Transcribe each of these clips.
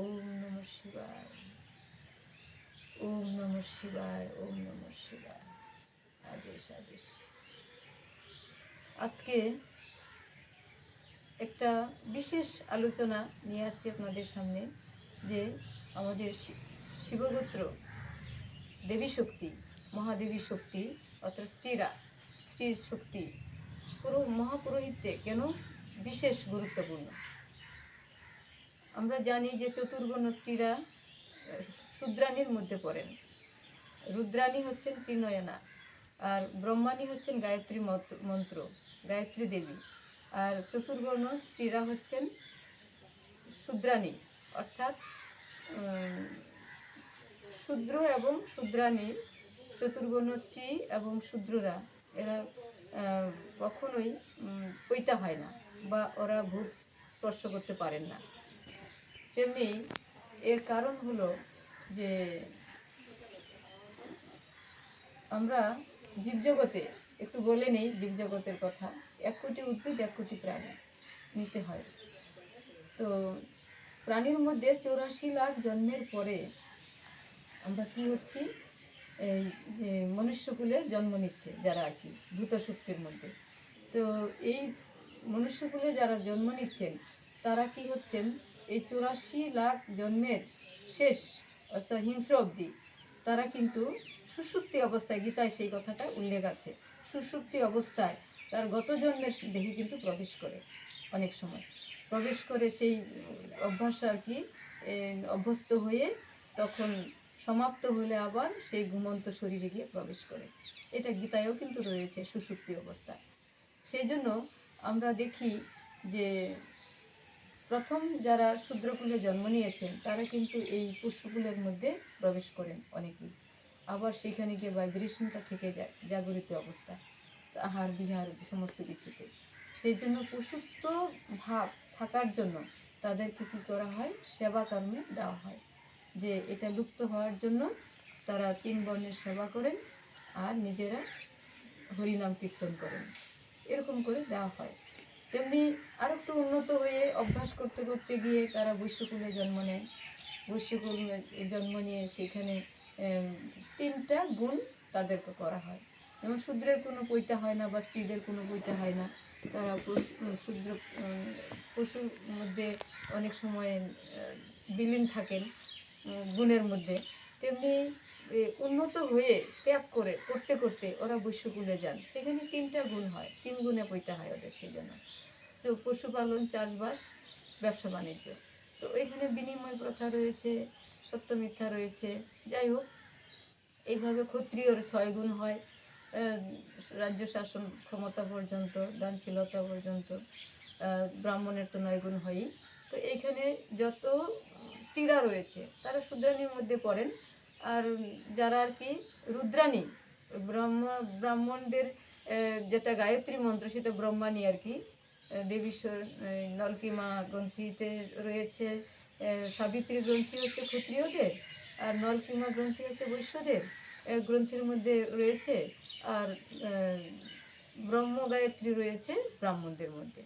ওম নম শিবায় ওম নম শিবায় ওম নম শিবায় আদেশ আদেশ আজকে একটা বিশেষ আলোচনা নিয়ে আসছি আপনাদের সামনে, যে আমাদের শি- শিবগোত্র দেবী শক্তি, মহাদেবী শক্তি, অর্থাৎ স্ত্রীরা স্ত্রীর শক্তি, পুরো মহাপুরোহিত্যে কেন বিশেষ গুরুত্বপূর্ণ? আমরা জানি যে চতুর্বর্ণ স্ত্রীরা শূদ্রাণীর মধ্যে পড়েন। রুদ্রাণী হচ্ছেন ত্রিনয়না, আর ব্রহ্মাণী হচ্ছেন গায়ত্রী মন্ত্র, গায়ত্রী দেবী। আর চতুর্বর্ণ স্ত্রীরা হচ্ছেন শূদ্রাণী, অর্থাৎ শূদ্র এবং শূদ্রাণী চতুর্বর্ণ স্ত্রী এবং শূদ্ররা, এরা কখনোই পৈতা হয় না বা ওরা ভূত স্পর্শ করতে পারেন না। তেমনি এর কারণ হলো যে আমরা জীবজগতে একটু বলে নেই জীবজগতের কথা। এক কোটি উদ্ভিদ, এক কোটি প্রাণী নিতে হয়। তো প্রাণীর মধ্যে চৌরাশি লাখ জন্মের পরে আমরা কি হচ্ছি? এই যে মনুষ্যকুলে জন্ম নিচ্ছে যারা আর কি, ভূত শক্তির মধ্যে। তো এই মনুষ্যকুলে যারা জন্ম নিচ্ছেন, তারা কি হচ্ছেন? এই চৌরাশি লাখ জন্মের শেষ অর্থাৎ হিংস্র অবধি তারা কিন্তু সুষুপ্তি অবস্থায় গীতায় সেই কথাটা উল্লেখ আছে। সুষুপ্তি অবস্থায় তার গত জন্মের দেহে কিন্তু প্রবেশ করে অনেক সময়। প্রবেশ করে সেই অভ্যাস আর কি অভ্যস্ত হয়ে তখন সমাপ্ত হলে আবার সেই ঘুমন্ত শরীরে গিয়ে প্রবেশ করে। এটা গীতায়ও কিন্তু রয়েছে সুষুপ্তি অবস্থা। সেই জন্য আমরা দেখি যে প্রথম যারা শূদ্রকুলে জন্ম নিয়েছেন তারা কিন্তু এই পুষ্পকুলের মধ্যে প্রবেশ করেন অনেকেই। আবার সেখানে গিয়ে ভাইব্রেশনটা থেকে যায়, জাগরিত অবস্থা আহার বিহার সমস্ত কিছুতে। সেই জন্য পশুত্ব ভাব থাকার জন্য তাদেরকে কী করা হয়? সেবা কর্মে দেওয়া হয়। যে এটা লুপ্ত হওয়ার জন্য তারা তিন বর্ণের সেবা করেন আর নিজেরা হরিনাম কীর্তন করেন। এরকম করে দেওয়া হয়। তেমনি আর একটু উন্নত হয়ে অভ্যাস করতে করতে গিয়ে তারা বৈশ্যকুলে জন্ম নেয়। বৈশ্যকুলে জন্ম নিয়ে সেখানে তিনটা গুণ তাদেরকে করা হয়। যেমন শূদ্রের কোনো পৈতা হয় না বা স্ত্রীদের কোনো পৈতা হয় না, তারা শূদ্র পশুর মধ্যে অনেক সময় বিলীন থাকেন গুণের মধ্যে। তেমনি উন্নত হয়ে ত্যাগ করে, করতে করতে ওরা বৈশ্যকুলে যান। সেখানে তিনটা গুণ হয়, তিন গুণে পৈতা হয় ওদের সেই জন্য তো পশুপালন, চাষবাস ব্যবসা বাণিজ্য তো এখানে বিনিময় প্রথা রয়েছে সত্য মিথ্যা রয়েছে। যাই হোক, এইভাবে ক্ষত্রিয়র ছয় গুণ হয় রাজ্য শাসন ক্ষমতা পর্যন্ত, দানশীলতা পর্যন্ত ব্রাহ্মণের তো নয় গুণ হয়ই। তো এইখানে যত স্ত্রীরা রয়েছে, তারা শূদ্রাণীর মধ্যে পড়েন। আর যারা আর কি রুদ্রাণী, ব্রহ্ম, ব্রাহ্মণদের যেটা গায়ত্রী মন্ত্র, সেটা ব্রহ্মাণী আর কি দেবীশ্বর নলকিমা গ্রন্থিতে রয়েছে। সাবিত্রী গ্রন্থি হচ্ছে ক্ষত্রিয়দের, আর নলকিমা গ্রন্থি হচ্ছে বৈশ্যদের। গ্রন্থির মধ্যে রয়েছে, আর ব্রহ্ম গায়ত্রী রয়েছে ব্রাহ্মণদের মধ্যে।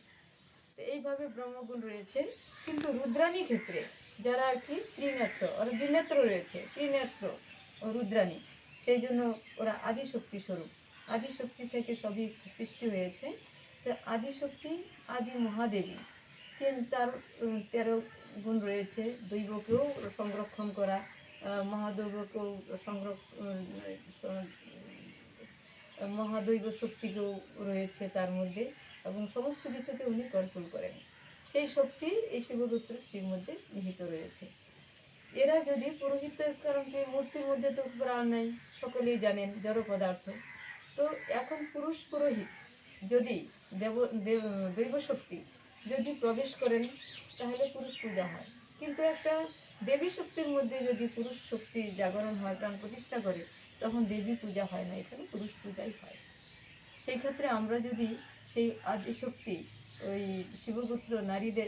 তো এইভাবে ব্রহ্মগুণ রয়েছে, কিন্তু রুদ্রাণী ক্ষেত্রে যারা আর কি ত্রিনেত্র, ওরা দ্বিনেত্র রয়েছে, ত্রিনেত্র রুদ্রাণী। সেই জন্য ওরা আদিশক্তি স্বরূপ। আদিশক্তি থেকে সবই সৃষ্টি হয়েছে। তো আদিশক্তি, আদি মহাদেবী তিন তার তেরো গুণ রয়েছে। দৈবকেও সংরক্ষণ করা মহাদৈবকেও সংরক্ষণ মহাদৈব শক্তিকেও রয়েছে তার মধ্যে এবং সমস্ত কিছুকে উনি কন্ট্রোল করেন। সেই শক্তি এই শিবগুত্র শ্রীর মধ্যে নিহিত রয়েছে। এরা যদি পুরোহিতের কারণকে মূর্তির মধ্যে তো প্রাণ নেই, সকলেই জানেন জড় পদার্থ। তো এখন পুরুষ পুরোহিত যদি দেব, দৈব শক্তি যদি প্রবেশ করেন, তাহলে পুরুষ পূজা হয়। কিন্তু একটা দেবী শক্তির মধ্যে যদি পুরুষ শক্তি জাগরণ হয়, প্রাণ প্রতিষ্ঠা করে, তখন দেবী পূজা হয় না, এখানে পুরুষ পূজাই হয়। সেই ক্ষেত্রে আমরা যদি সেই আদিশক্তি ওই শিবপুত্র নারীদের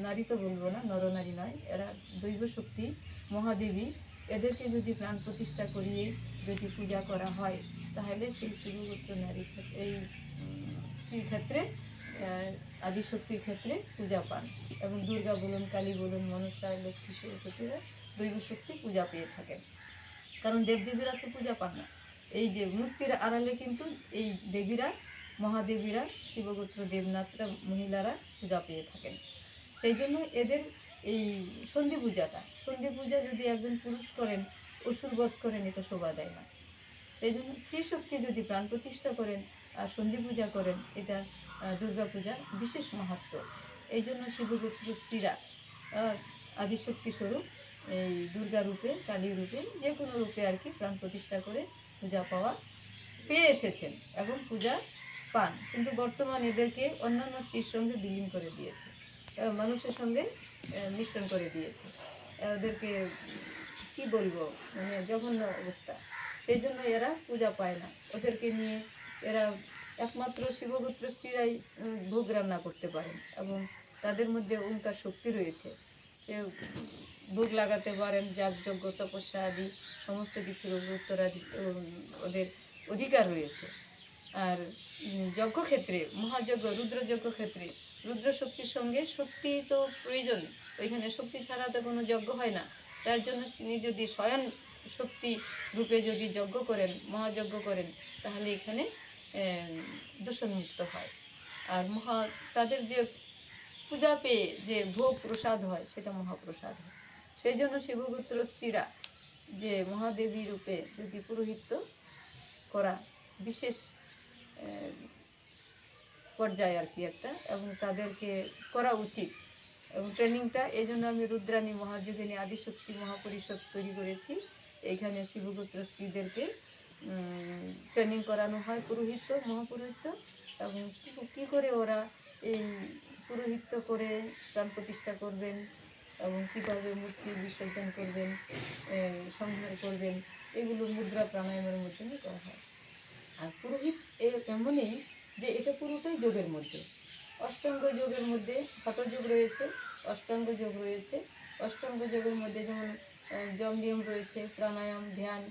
নারী তো বলব না, নরনারী নয়, এরা দৈব শক্তি, মহাদেবী, এদেরকে যদি প্রাণ প্রতিষ্ঠা করিয়ে যদি পূজা করা হয়, তাহলে সেই শিবপুত্র নারী এই স্ত্রীর ক্ষেত্রে আদিশক্তির ক্ষেত্রে পূজা পান এবং দুর্গা বলুন, কালী বলুন, মনসা, লক্ষ্মী, সরস্বতীরা দৈব শক্তি পূজা পেয়ে থাকেন। কারণ দেবদেবীরা তো পূজা পান না। এই যে মূর্তির আড়ালে কিন্তু এই দেবীরা, মহাদেবীরা, শিবগোত্র দেবনাথরা, মহিলারা পূজা পেয়ে থাকেন। সেই জন্য এদের এই সন্ধি পূজাটা, সন্ধি পূজা যদি একজন পুরুষ করেন, অসুরবধ করেন, এটা শোভা দেয় না। এই জন্য শ্রীশক্তি যদি প্রাণ প্রতিষ্ঠা করেন, আর সন্ধি পূজা করেন, এটা আহ, দুর্গা পূজার বিশেষ মাহাত্ম। এই জন্য শিবগোত্র স্ত্রীরা আদিশক্তি স্বরূপ এই দুর্গা রূপে কালী রূপে যে কোনো রূপে আর কি প্রাণ প্রতিষ্ঠা করে পূজা পাওয়া পেয়ে এসেছেন এবং পূজা পান। কিন্তু বর্তমান এদেরকে অন্যান্য স্ত্রীর সঙ্গে বিলীন করে দিয়েছে মানুষের সঙ্গে মিশ্রণ করে দিয়েছে। ওদেরকে কি বলব? মানে জঘন্য অবস্থা। সেই জন্য এরা পূজা পায় না। ওদেরকে নিয়ে এরা একমাত্র শিবগোত্র স্ত্রীরাই ভোগ রান্না করতে পারেন এবং তাদের মধ্যে ওঙ্কার শক্তি রয়েছে। সে ভোগ লাগাতে পারেন, যাগযজ্ঞ, তপস্যা আদি, সমস্ত কিছুর উত্তরাধি ওদের অধিকার রয়েছে। আর যজ্ঞক্ষেত্রে, মহাযজ্ঞ রুদ্রযজ্ঞ ক্ষেত্রে রুদ্র শক্তির সঙ্গে শক্তি তো প্রয়োজন। ওইখানে শক্তি ছাড়া তো কোনো যজ্ঞ হয় না। তার জন্য তিনি যদি স্বয়ং শক্তি রূপে যদি যজ্ঞ করেন, মহাযজ্ঞ করেন, তাহলে এখানে দূষণমুক্ত হয়। আর মহা, তাদের যে পূজা পেয়ে যে ভোগ প্রসাদ হয়, সেটা মহাপ্রসাদ হয়। সেই জন্য শিবগুত্র স্ত্রীরা যে মহাদেবী রূপে যদি পুরোহিত্য করা বিশেষ পর্যায়ে আর কি একটা, এবং তাদেরকে করা উচিত, এবং ট্রেনিংটা, এই জন্য আমি রুদ্রাণী, মহাযোগিনী, আদিশক্তি মহাপরিষদ তৈরি করেছি। এইখানে শিবগুত্র স্ত্রীদেরকে ট্রেনিং করানো হয় পুরোহিত্য মহাপুরোহিত্য এবং কি- করে ওরা এই পুরোহিত্য করে প্রাণ প্রতিষ্ঠা করবেন এবং কীভাবে মূর্তি বিসর্জন করবেন সংহার করবেন, এগুলো মুদ্রা প্রাণায়ামের মাধ্যমে করা হয়। আর পুরোহিত এমনই যে এটা পুরোটাই যোগের মধ্যে। অষ্টাঙ্গ যোগের মধ্যে হঠযোগ রয়েছে? অষ্টাঙ্গ যোগ রয়েছে। অষ্টাঙ্গ যোগের মধ্যে যেমন যম নিয়ম রয়েছে, প্রাণায়াম, ধ্যান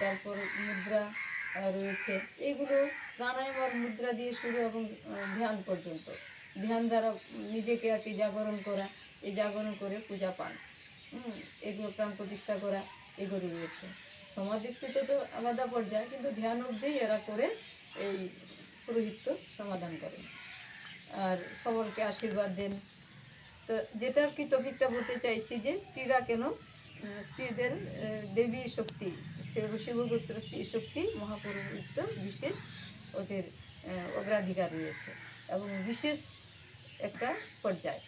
তারপর মুদ্রা রয়েছে। এগুলো প্রাণায়াম আর মুদ্রা দিয়ে শুরু এবং ধ্যান পর্যন্ত। ধ্যান দ্বারা নিজেকে আর কি জাগরণ করা, এই জাগরণ করে পূজা পান। এগুলো প্রাণ প্রতিষ্ঠা করা, এগুলো রয়েছে। সমাধিস্থিত তো আলাদা পর্যায়ে, কিন্তু ধ্যান অবধিই এরা করে এই পুরোহিত্য সমাধান করেন। আর সকলকে আশীর্বাদ দেন। তো যেটা কি টপিকটা বলতে চাইছি যে, স্ত্রীরা কেন স্ত্রীদের দেবী শক্তি শিব শিবগুত্র স্ত্রী শক্তি মহাপুরোহিত্য বিশেষ ওদের অগ্রাধিকার রয়েছে এবং বিশেষ একটা পর্যায়।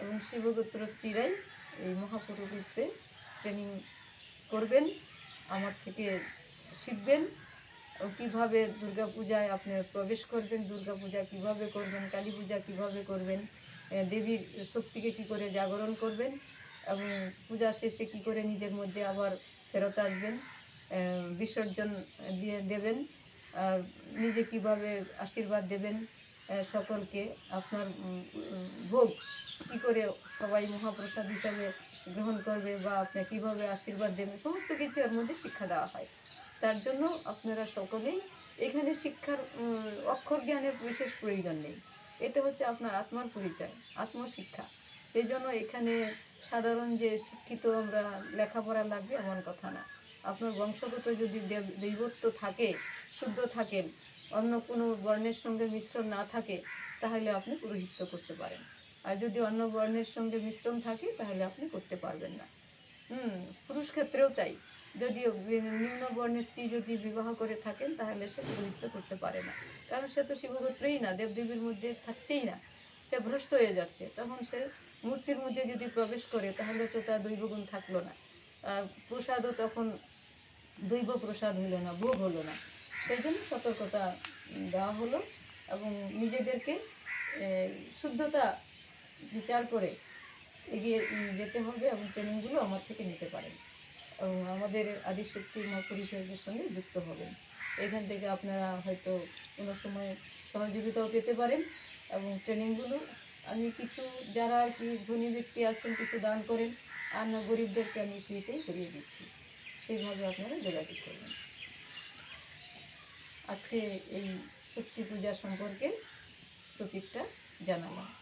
এবং শিবগুত্র স্ত্রীরাই এই মহাপুরোহিত্যে ট্রেনিং করবেন, আমার থেকে শিখবেন। কীভাবে দুর্গা পূজায় আপনি প্রবেশ করবেন দুর্গা পূজা কীভাবে করবেন কালী পূজা কীভাবে করবেন দেবীর শক্তিকে কী করে জাগরণ করবেন পূজা শেষে কী করে নিজের মধ্যে আবার ফেরত আসবেন বিসর্জন দিয়ে দেবেন, আর নিজে কীভাবে আশীর্বাদ দেবেন সকলকে আপনার ভোগ কী করে সবাই মহাপ্রসাদ হিসাবে গ্রহণ করবে বা আপনার কীভাবে আশীর্বাদ দেবেন, সমস্ত কিছু এর মধ্যে শিক্ষা দেওয়া হয়। তার জন্য আপনারা সকলেই এখানে শিক্ষার অক্ষর জ্ঞানের বিশেষ প্রয়োজন নেই। এটা হচ্ছে আপনার আত্মার পরিচয়, আত্মশিক্ষা। সেই জন্য এখানে সাধারণ যে শিক্ষিত আমরা লেখাপড়া লাগবে এমন কথা না। আপনার বংশগত যদি দেব- দৈবত্ব থাকে, শুদ্ধ থাকেন অন্য কোনো বর্ণের সঙ্গে মিশ্রণ না থাকে, তাহলে আপনি পুরোহিত্য করতে পারেন। আর যদি অন্য বর্ণের সঙ্গে মিশ্রণ থাকে, তাহলে আপনি করতে পারবেন না। হুম, পুরুষ ক্ষেত্রেও তাই। যদি নিম্ন বর্ণের স্ত্রী যদি বিবাহ করে থাকেন, তাহলে সে পুরোহিত্য করতে পারে না। কারণ সে তো শিবগোত্রই না, দেবদেবীর মধ্যে থাকছেই না। সে ভ্রষ্ট হয়ে যাচ্ছে। তখন সে মূর্তির মধ্যে যদি প্রবেশ করে, তাহলে তো তার দৈবগুণ থাকল না। আর প্রসাদও তখন দৈব প্রসাদ হলো না, ভোগ হলো না। সেই জন্য সতর্কতা দেওয়া হলো এবং নিজেদেরকে শুদ্ধতা বিচার করে এগিয়ে যেতে হবে এবং ট্রেনিংগুলো আমার থেকে নিতে পারেন। এবং আমাদের আদিশক্তি মহাপরিষদের সঙ্গে যুক্ত হবেন। এখান থেকে আপনারা হয়তো কোনো সময় সহযোগিতাও পেতে পারেন এবং ট্রেনিংগুলো আমি কিছু, যারা আর কি ধনী ব্যক্তি আছেন, কিছু দান করেন, আর না গরিবদেরকে আমি ফ্রিতেই করিয়ে দিচ্ছি। সেইভাবে আপনারা যোগাযোগ করবেন। আজকে এই শক্তি পূজা সম্পর্কে টপিকটা জানালাম।